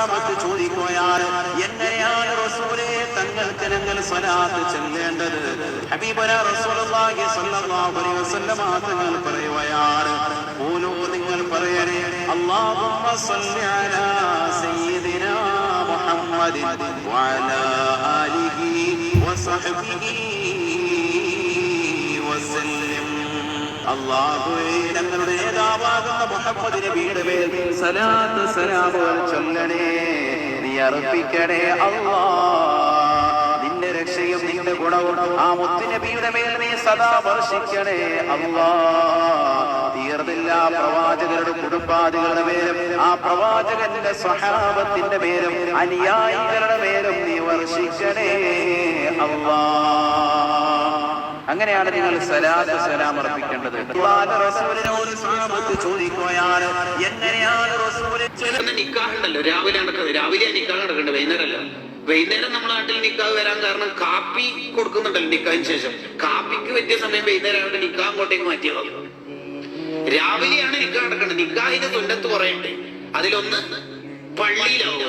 സ്വഹാബത്ത് ചോദിക്കുകയാണ് എങ്ങനെയാണ് റസൂലെ തങ്ങൾക്ക് ഞങ്ങൾ സ്വലാത്ത് ചെല്ലേണ്ടത്? ഹബീബന റസൂലുള്ളാഹി സ്വല്ലല്ലാഹു അലൈഹി വസല്ലമ തങ്ങൾ പറയുകയാണ് നിങ്ങൾ പറയണേ അല്ലാഹുമ്മ സ്വല്ലി അലാ സയ്യിദിനാ മുഹമ്മദിൻ വഅലാ ആലിഹി വസഹ്ബിഹി വസല്ലം. മുഹമ്മദ് നബിയുടെ മേൽ ചൊല്ലണേ. നീ അർപ്പിക്കണേ നിന്റെ രക്ഷയും നിന്റെ ഗുണവും ആ മുത്തുനബിയുടെ മേൽ നീ സദാ വർഷിക്കണേ അള്ളാ. തീർന്നില്ല പ്രവാചകരുടെ കുടുംബാദികളുടെ പേരും ആ പ്രവാചകന്റെ സ്വഹാബത്തിന്റെ പേരും അനുയായികളുടെ മേലും അങ്ങനെയാണ് നിങ്ങൾ സലാത്ത് സലാം അർപ്പിക്കേണ്ടത്. രാവിലെ നടക്കുന്നത്. രാവിലെ വൈകുന്നേരം നമ്മുടെ നാട്ടിൽ നിക്കാഹ് വരാൻ കാരണം കാപ്പി കൊടുക്കുന്നുണ്ടല്ലോ നിക്കാഹിന് ശേഷം. കാപ്പിക്ക് പറ്റിയ സമയം വൈകുന്നേരം അവിടെ നിക്കാഹ് അങ്ങോട്ടേക്ക് മാറ്റിയതാണ് രാവിലെയാണ് നിക്കാഹ് നടക്കേണ്ടത് നിക്കാഹിന്റെ തുന്നത്ത് കുറയുണ്ട് അതിലൊന്ന് പള്ളിയിലാവുക.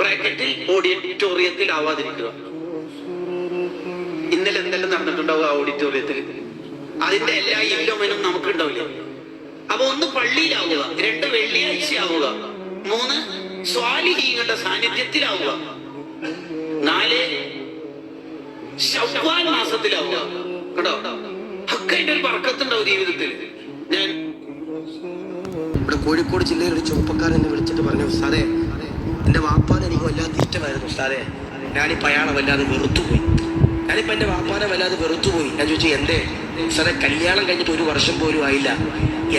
ബ്രാക്കറ്റിൽ ഓഡിറ്റോറിയത്തിൽ ആവാതിരിക്കുക ഇന്നലെ എന്തെല്ലാം നടന്നിട്ടുണ്ടാവുക ആ ഓഡിറ്റോറിയത്തിൽ അതിന്റെ എല്ലാ ഇല്ലോമനും നമുക്ക് ഉണ്ടാവില്ലേ അപ്പൊ ഒന്ന് പള്ളിയിലാവുക രണ്ട് വെള്ളിയാഴ്ചയാവുക മൂന്ന് സ്വാലിഹീങ്ങളുടെ സാന്നിധ്യത്തിലാവുക നാല് ശവ്വാൽ മാസത്തിലാവുക. കേട്ടോ? ഒക്കെ എന്റെ ഒരു പറക്കത്തുണ്ടാവും ജീവിതത്തിൽ. ഞാൻ ഇവിടെ കോഴിക്കോട് ജില്ലയിൽ ഒരു ചെറുപ്പക്കാരൻ എന്നെ വിളിച്ചിട്ട് പറഞ്ഞു സാറേ എന്റെ വാപ്പാൻ എനിക്ക് വല്ലാത്ത ഇഷ്ടമായിരുന്നു സാറേ. ഞാനിപ്പോൾ അയാളെ വല്ലാതെ വെറുത്തുപോയി. ഞാനിപ്പോൾ എന്റെ വാപ്പാനെ വല്ലാതെ വെറുത്തുപോയി. ഞാൻ ചോദിച്ചു എന്തേ? സാറേ കല്യാണം കഴിഞ്ഞിട്ട് ഒരു വർഷം പോലും ആയില്ല.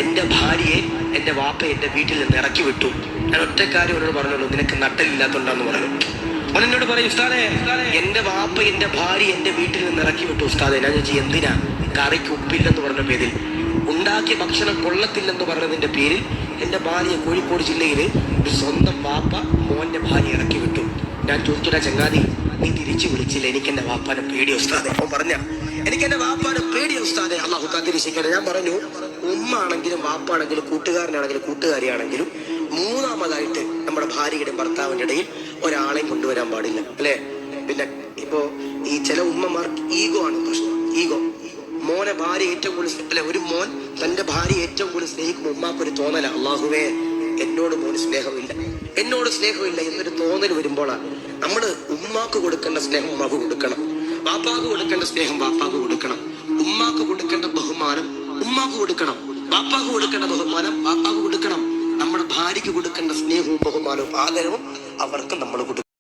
എന്റെ ഭാര്യയെ എന്റെ വാപ്പ എന്റെ വീട്ടിൽ നിന്ന് ഇറക്കി വിട്ടു. ഞാൻ ഒറ്റക്കാര്യം അവരോട് പറഞ്ഞോളൂ നിനക്ക് നട്ടലില്ലാത്തോണ്ടാന്ന് പറഞ്ഞു. അവൻ എന്നോട് പറയും ഉസ്താദെ എന്റെ വാപ്പ എന്റെ ഭാര്യ എന്റെ വീട്ടിൽ നിന്ന് ഇറക്കി വിട്ടു ഉസ്താദെ. ഞാൻ ചോദിച്ചു എന്തിനാ? കറിക്ക് ഉപ്പില്ലെന്ന് പറഞ്ഞ പേരിൽ ഉണ്ടാക്കിയ ഭക്ഷണം കൊള്ളത്തില്ലെന്ന് പറഞ്ഞതിന്റെ പേരിൽ എന്റെ ഭാര്യ കോഴിക്കോട് ജില്ലയിൽ ഒരു സ്വന്തം വാപ്പ മോന്റെ ഭാര്യ ഇറക്കി വിട്ടു. ഞാൻ ചോദിച്ചില്ല ചങ്ങാതി. നീ തിരിച്ചു വിളിച്ചില്ല. എനിക്ക് എന്റെ വാപ്പാനെ പേടി ഉസ്താദെ. അവൻ പറഞ്ഞ എനിക്ക് എന്റെ വാപ്പാനെ പേടി ഉസ്താദെ. അള്ളാഹു കാത്തിരിച്ചിക്കട്ടെ ഞാൻ പറഞ്ഞു ഉമ്മ ആണെങ്കിലും വാപ്പാണെങ്കിലും കൂട്ടുകാരനാണെങ്കിലും കൂട്ടുകാരിയാണെങ്കിലും മൂന്നാമതായിട്ട് നമ്മുടെ ഭാര്യയുടെ ഭർത്താവിന്റെ ഇടയിൽ ഒരാളെയും കൊണ്ടുവരാൻ പാടില്ല. അല്ലേ? പിന്നെ ഇപ്പോ ഈ ചില ഉമ്മമാർക്ക് ഈഗോ ആണ് പ്രശ്നം. ഈഗോ. മോനെ ഭാര്യ ഏറ്റവും കൂടുതൽ അല്ലെ ഒരു മോൻ തന്റെ ഭാര്യ ഏറ്റവും കൂടുതൽ സ്നേഹിക്കുമ്പോൾ ഉമ്മാക്കൊരു തോന്നല. അള്ളാഹുവേ എന്നോട് മോന് സ്നേഹമില്ല. എന്നോട് സ്നേഹമില്ല എന്നൊരു തോന്നൽ വരുമ്പോഴാണ് നമ്മൾ ഉമ്മാക്ക് കൊടുക്കേണ്ട സ്നേഹം ഉമ്മാക്ക് കൊടുക്കണം. ബാപ്പാക്ക് കൊടുക്കേണ്ട സ്നേഹം ബാപ്പാക്ക് കൊടുക്കണം. ഉമ്മാക്ക് കൊടുക്കേണ്ട ബഹുമാനം ഉമ്മാക്ക് കൊടുക്കണം. ബാപ്പാക്ക് കൊടുക്കേണ്ട ബഹുമാനം ബാപ്പാക്ക് കൊടുക്കണം. നമ്മുടെ ഭാര്യയ്ക്ക് കൊടുക്കേണ്ട സ്നേഹവും ബഹുമാനവും ആദരവും അവർക്ക് നമ്മൾ കൊടുക്കണം.